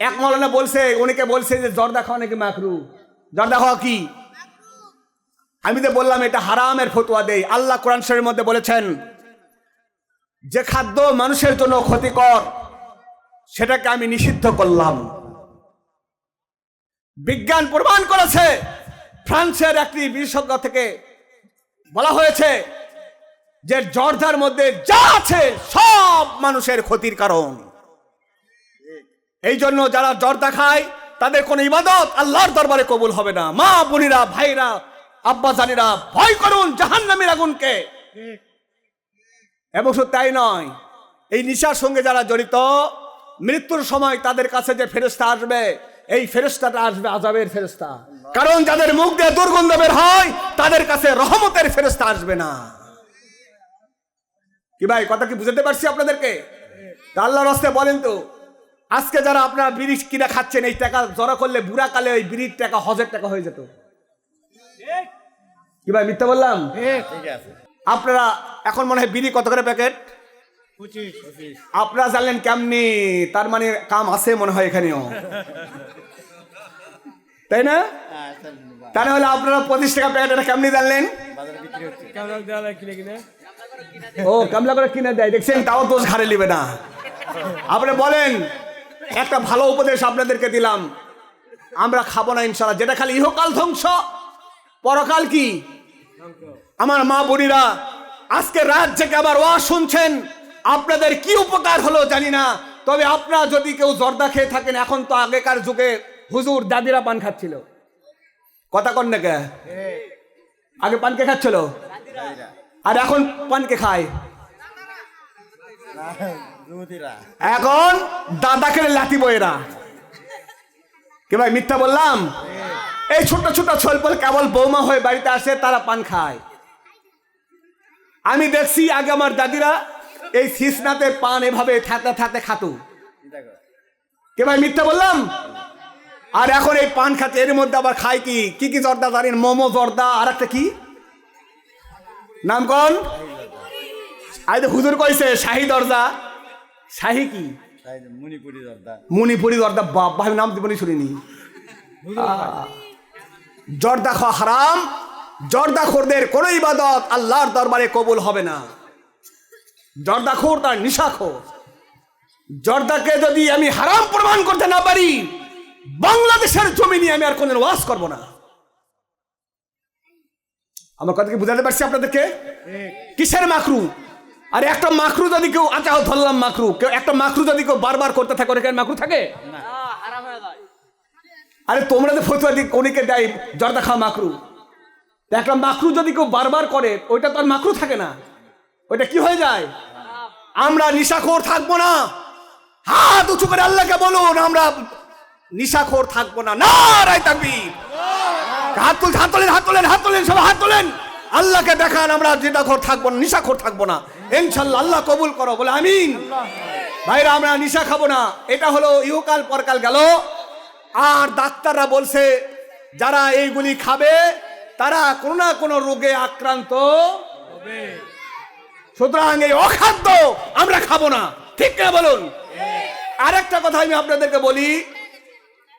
এক মৌলানা বলছে, উনিকে বলছে যে জর্দা খাওয়া নাকি মাকরু জর্দা খাওয়া কি? আমি তো বললাম, এটা হারামের ফতুয়া দেই। আল্লাহ কোরআন শরীর মধ্যে বলেছেন, যে খাদ্য মানুষের জন্য ক্ষতিকর, সেটাকে আমি নিষিদ্ধ করলাম। বিজ্ঞান প্রমাণ করেছে, ফ্রান্সের একটি বিশেষজ্ঞ থেকে বলা হয়েছে যে জর্দার মধ্যে যা আছে সব মানুষের ক্ষতির কারণ। এই জন্য যারা জর্দা খায় তাদের কোনো ইবাদত আল্লাহর দরবারে কবুল হবে না। মা, বোনিরা, ভাইরা, আব্বা জানিরা, ভয় করুন জাহান জাহান্নামের আগুনকে। এবং শুধু তাই নয়, এই নিশার সঙ্গে যারা জড়িত, মৃত্যুর সময় তাদের কাছে যে ফেরেস্তা আসবে, এই ফেরেস্তাটা আসবে আজাবের ফেরেস্তা কারণ যাদের মুখ দিয়ে দুর্গন্ধ বের হয়, তাদের কাছে রহমতের ফেরেস্তা আসবে না। কি ভাই, কথা কি বুঝতে পারছি আপনাদেরকে? তা আল্লাহ রস্তে বলেন তো আজকে যারা আপনারা বিড়ি কিনা খাচ্ছেন এই টাকা জড়া করলে বুড়া কালে ওই বিড়ির টাকা হজের টাকা হয়ে যেত। কি ভাই মিথ্যা বললাম? আপনারা এখন মনে হয় বিড়ি কত করে প্যাকেট? আপনারা জানলেন কেমনি তার মানে কাম আছে মনে হয় এখানেও। তাই না? তাহলে হলে আপনারা পঁচিশ টাকা প্যাকেট এটা কেমনি জানলেন? ও কামলা করে কিনে দেয়। দেখছেন তাও দোষ ঘাড়ে নিবে না। আপনি বলেন একটা ভালো উপদেশ আপনাদেরকে দিলাম। আমরা খাব না ইনশাল্লাহ যেটা খালি ইহকাল ধ্বংস, পরকাল কি? আমার মা বোনিরা, আজকে রাত থেকে আবার ওয়া শুনছেন। আপনাদের কি উপকার হলো জানি না। তবে আপনারা যদি কেউ জর্দা খেয়ে থাকেন, এখন তো আগেকার যুগে হুজুর দাদিরা পান খাচ্ছিল। কথা কন না কে? আগে পান কে খাচ্ছিল? আর এখন পানকে খায়। এখন দাদা খেলে লাঠি বইরা কে ভাই মিথ্যা বললাম? এই ছোট ছোট ছলপল কেবল বৌমা হয়ে বাড়িতে আসে তারা পান খায়। আমি দেখছি আগে আমার দাদিরা এই শিসনাতে পান এভাবে থাকতে থাকতে খাতু। কে ভাই মিথ্যা বললাম? আর এখন এই পান খাচ্ছে এর মধ্যে আবার খায় কি? কি কি জর্দা জানেন? মোমো জর্দা আর একটা কি? নাম কোন? আই হুজুর কইছে শাহি দরজা। শাহি কি? মণিপুরি জর্দা মণিপুরি জর্দা বাবা আমি নাম জীবনে শুনিনি। জর্দা খাওয়া হারাম জর্দা খোরদের কোনো ইবাদত আল্লাহর দরবারে কবুল হবে না। জর্দা খোর তার নিশাখোর জর্দাকে যদি আমি হারাম প্রমাণ করতে না পারি বাংলাদেশের জমি নিয়ে আমি আর কোনদিন ওয়াজ করব না। আমার কথা কি বুঝাতে পারছি আপনাদেরকে? কিসের মাকরু? আর একটা মাকরু যদি কেউ আচ্ছা ধরলাম মাকরু। কেউ একটা মাকরু যদি কেউ বারবার করতে থাকে ওখানে মাকরু থাকে? আরে তোমরা তো ফতুয়া দিক অনেকে দেয় জর্দা খাওয়া মাকরু। একটা মাকরু যদি কেউ বারবার করে ওইটা তো আর মাকরু থাকে না। ওইটা কি হয়ে যায়? আমরা নিশাখোর থাকব না। হাত উঁচু করে আল্লাহকে বলুন আমরা নিশাখোর থাকব না। না রায় থাকবি হাত তুল হাত তোলেন হাত তোলেন হাত তোলেন সব হাত তোলেন। আল্লাহকে দেখান, আমরা জিদাখোর থাকব না, নিশাখোর থাকব না। ইনশাল্লাহ, আল্লাহ কবুল করো, বলে আমিন। ভাইরা, আমরা নিশা খাব না। এটা হলো ইহকাল পরকাল গেল। আর ডাক্তাররা বলছে, যারা এইগুলি খাবে, তারা কোনো না কোনো রোগে আক্রান্ত হবে। সুতরাং এই অখাদ্য আমরা খাব না। ঠিক না বলুন? আরেকটা কথা আমি আপনাদেরকে বলি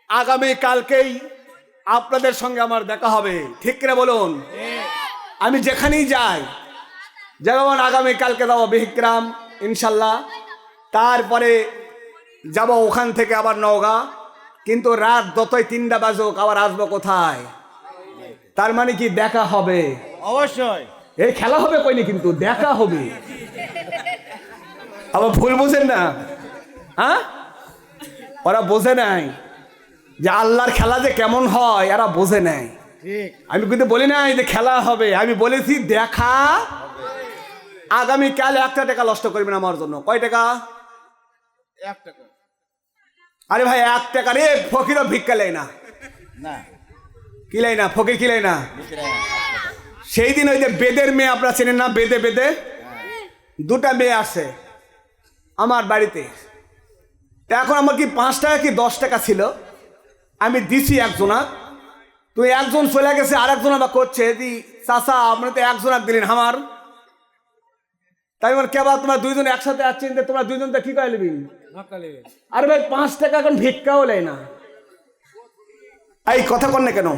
আগামী কালকেই আপনাদের সঙ্গে আমার দেখা হবে। ঠিক না বলুন? আমি যেখানেই যাই যেমন আগামী কালকে যাব বিক্রাম ইনশাল্লাহ। তারপরে যাব ওখান থেকে আবার নওগাঁ। কিন্তু রাত যতই তিনটা বাজুক আবার আসব কোথায়? তার মানে কি দেখা হবে? অবশ্যই। এই খেলা হবে কইনি কিন্তু দেখা হবে। আবার ভুল বোঝেন না? হ্যাঁ? ওরা বোঝে নাই যে আল্লাহর খেলা যে কেমন হয় এরা বোঝে নাই। ঠিক আমি কিন্তু বলি নাই যে খেলা হবে আমি বলেছি দেখা। আগামী আগামীকাল একটা টাকা নষ্ট করবেন আমার জন্য। কয় টাকা? এক টাকা। আরে ভাই এক টাকা রে ফকিরও ভিক্ষা লেয় না। না। কিলাই না? ফকির বিক্রি হয় না, সেই দিন ওই যে বেদের মেয়ে আপনারা চেনেন না? বেদে বেদে? দুটা মেয়ে আসে আমার বাড়িতে। তা এখন আমার কি পাঁচ টাকা কি দশ টাকা ছিল? আমি দিছি একজনা তুই একজন চলে গেছে আর একজন আবার করছে। দি চাষা আপনি তো একজন আর দিলেন আমার। তাই আমার কেবা, তোমার দুইজন একসাথে আসছেন তোমরা দুইজন তো কি করে নিবি? আরে ভাই, পাঁচ টাকা এখন ভিক্ষাও নেয় না। এই কথা কর না কেন?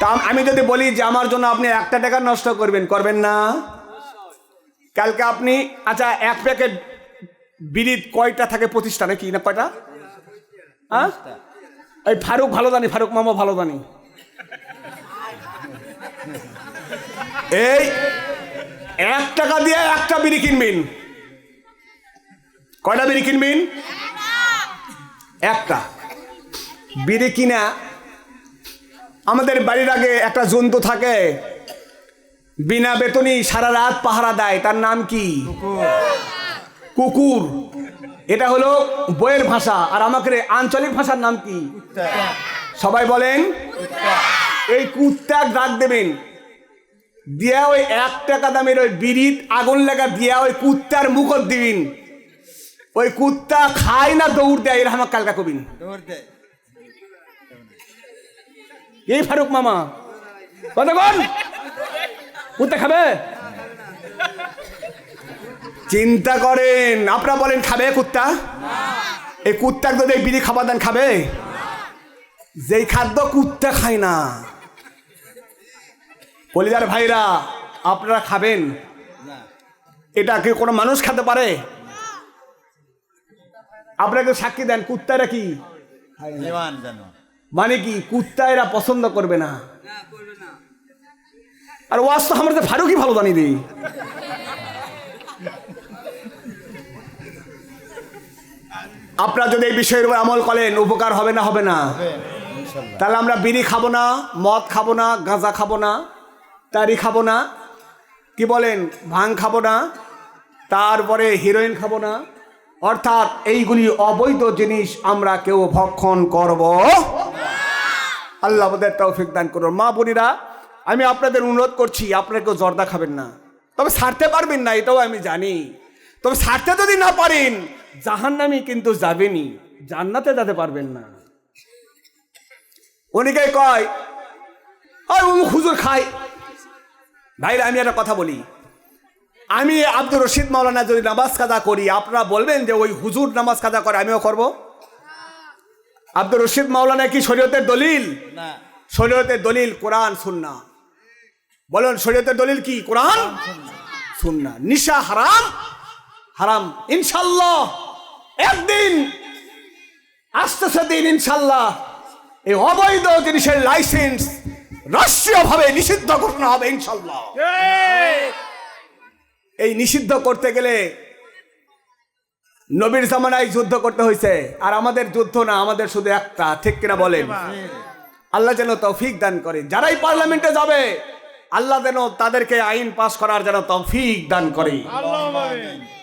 তা আমি যদি বলি যে আমার জন্য আপনি একটা টাকা নষ্ট করবেন করবেন না। কালকে আপনি আচ্ছা এক প্যাকেট বিড়ি কয়টা থাকে প্রতিষ্ঠানে কি না কয়টা? হ্যাঁ? এই ফারুক ভালো জানি, ফারুক মামা ভালো জানি। এই এক টাকা দিয়ে একটা বিড়ি কিনবেন। কয়টা বিড়ি কিনবেন? একটা। বিড়ি কিনা আমাদের বাড়ির আগে একটা জন্তু থাকে বিনা বেতনই সারা রাত পাহারা দেয় তার নাম কি? কুকুর। এটা হলো বইয়ের ভাষা আর আমাকে আঞ্চলিক ভাষার নাম কি? সবাই বলেন এই কুত্তাক দাগ দেবেন। দিয়া ওই এক টাকা দামের ওই বিড়িত আগুন লাগা দিয়া ওই কুত্তার মুখত দিবিন। ওই কুত্তা খায় না দৌড় দেয় এর আমার কালকা কবিন। এই ফারুক মামা কতক্ষণ? কুত্তা খাবে? চিন্তা করেন আপনারা বলেন খাবে কুত্তা? এই কুত্তাকে যদি বিড়ি খাবার দেন খাবে? যেই খাদ্য কুত্তা খায় না। কলিদার ভাইরা আপনারা খাবেন? এটা কি কোনো মানুষ খেতে পারে? আপনাকে সাক্ষী দেন কুত্তারা কি? মানে কি কুত্তা এরা পছন্দ করবে না? আর ওয়াজ তো আমার ফারুকই ভালো জানি দি আপনারা যদি এই বিষয়ের উপর আমল করেন উপকার হবে না হবে না। তাহলে আমরা বিড়ি খাব না মদ খাব না গাঁজা খাব না। তারি খাব না। কি বলেন? ভাং খাব না। তারপরে হিরোইন খাব না। অর্থাৎ এইগুলি অবৈধ জিনিস আমরা কেউ ভক্ষণ করব আল্লাহ আমাদের তৌফিক দান করুন। মা বোনেরা, আমি আপনাদের অনুরোধ করছি, আপনারা কেউ জর্দা খাবেন না। তবে ছাড়তে পারবেন না, এটাও আমি জানি। তবে ছাড়তে যদি না পারেন জাহান জাহান্নামি কিন্তু যাবেনি জান্নাতে যেতে পারবেন না। অনেকে কয় হুজুর খায়। ভাইরা আমি একটা কথা বলি। আমি আব্দুর রশিদ মাওলানা যদি নামাজ কাদা করি আপনারা বলবেন যে ওই হুজুর নামাজ কাদা করে আমিও করব? আব্দুর রশিদ মাওলানা কি শরীয়তের দলিল? শরীয়তের দলিল কোরআন সুন্না। বলুন শরীয়তের দলিল কি? কোরআন সুন্না। নিশা হারাম? হারাম। ইনশাল্লাহ একদিন আসতেছে দিন ইনশাল্লাহ এই অবৈধ জিনিসের লাইসেন্স রাষ্ট্রীয়ভাবে নিষিদ্ধ ঘোষণা হবে ইনশাল্লাহ। এই নিষিদ্ধ করতে গেলে নবীর জামানায় যুদ্ধ করতে হয়েছে আর আমাদের যুদ্ধ না আমাদের শুধু একটা ঠিক কিনা বলেন? আল্লাহ যেন তৌফিক দান করে। যারাই পার্লামেন্টে যাবে আল্লাহ যেন তাদেরকে আইন পাশ করার যেন তৌফিক দান করে। আল্লাহ